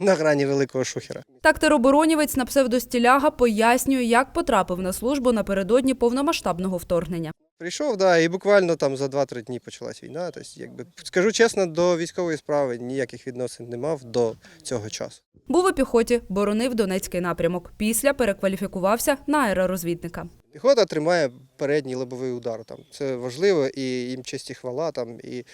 на грані великого шухера. Так тероборонівець на псевдостіляга пояснює, як потрапив на службу напередодні повномасштабного вторгнення. Прийшов, да, і буквально там за 2-3 дні почалась війна. Тобто, якби, скажу чесно, до військової справи ніяких відносин не мав до цього часу. Був у піхоті, боронив Донецький напрямок. Після перекваліфікувався на аеророзвідника. Піхота тримає передній лобовий удар. Там. Це важливо, і їм честь і хвала, там, і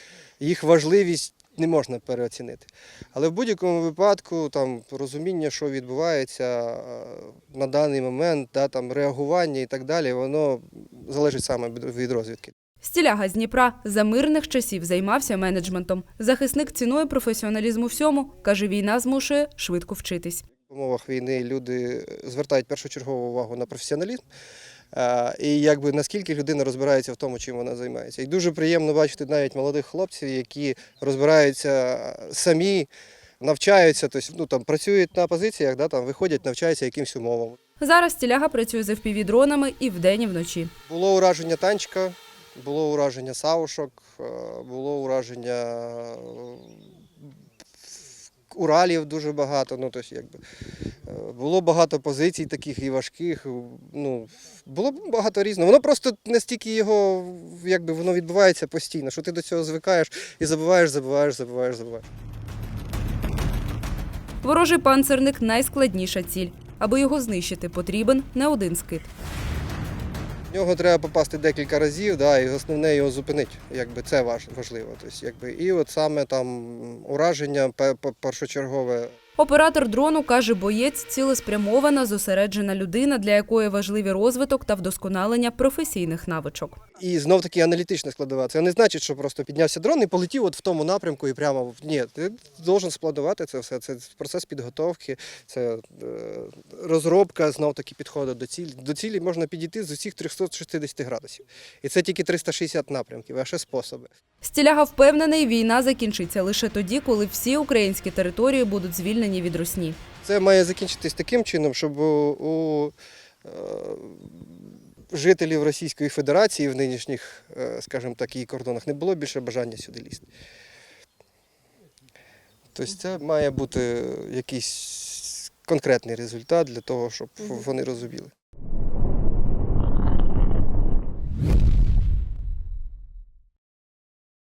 їх важливість не можна переоцінити. Але в будь-якому випадку там, розуміння, що відбувається е, на даний момент, да, там, реагування і так далі, воно залежить саме від- від розвідки. Стіляга з Дніпра за мирних часів займався менеджментом. Захисник цінує професіоналізму всьому. Каже, війна змушує швидко вчитись. В умовах війни люди звертають першочергову увагу на професіоналізм. Е, І якби наскільки людина розбирається в тому, чим вона займається. І дуже приємно бачити навіть молодих хлопців, які розбираються самі, навчаються, тобто, ну, там, працюють на позиціях, да, там, виходять, навчаються якимсь умовам. Зараз стіляга працює з FPV-дронами і вдень, і вночі. Було ураження танчика, було ураження савушок, е, було ураження е, Уралів дуже багато. Ну, тобто, якби, е, було багато позицій таких і важких. Ну, було багато різного. Воно просто настільки його, якби воно відбувається постійно, що ти до цього звикаєш і забуваєш, забуваєш, забуваєш, забуваєш. Ворожий панцерник найскладніша ціль. Аби його знищити, потрібен не один скид. В нього треба попасти декілька разів, да, і основне його зупинити. Якби це важ- важливо. Тобто, якби, і от саме там ураження пе- пе- першочергове. Оператор дрону каже, боєць цілеспрямована, зосереджена людина, для якої важливі розвиток та вдосконалення професійних навичок. І знов таки аналітична складова. Це не значить, що просто піднявся дрон і полетів от в тому напрямку і прямо в- ні, ти должен складувати це все. Це процес підготовки, це е, розробка знов таки підходу до цілі. До цілі можна підійти з усіх 360 градусів. І це тільки 360 напрямків, а ще способи. Стіляга впевнений, війна закінчиться лише тоді, коли всі українські території будуть звільнені від русні. Це має закінчитись таким чином, щоб у, у е, жителів Російської Федерації в нинішніх, е, скажімо так, її кордонах не було більше бажання сюди лізти. Тобто це має бути якийсь конкретний результат для того, щоб вони розуміли.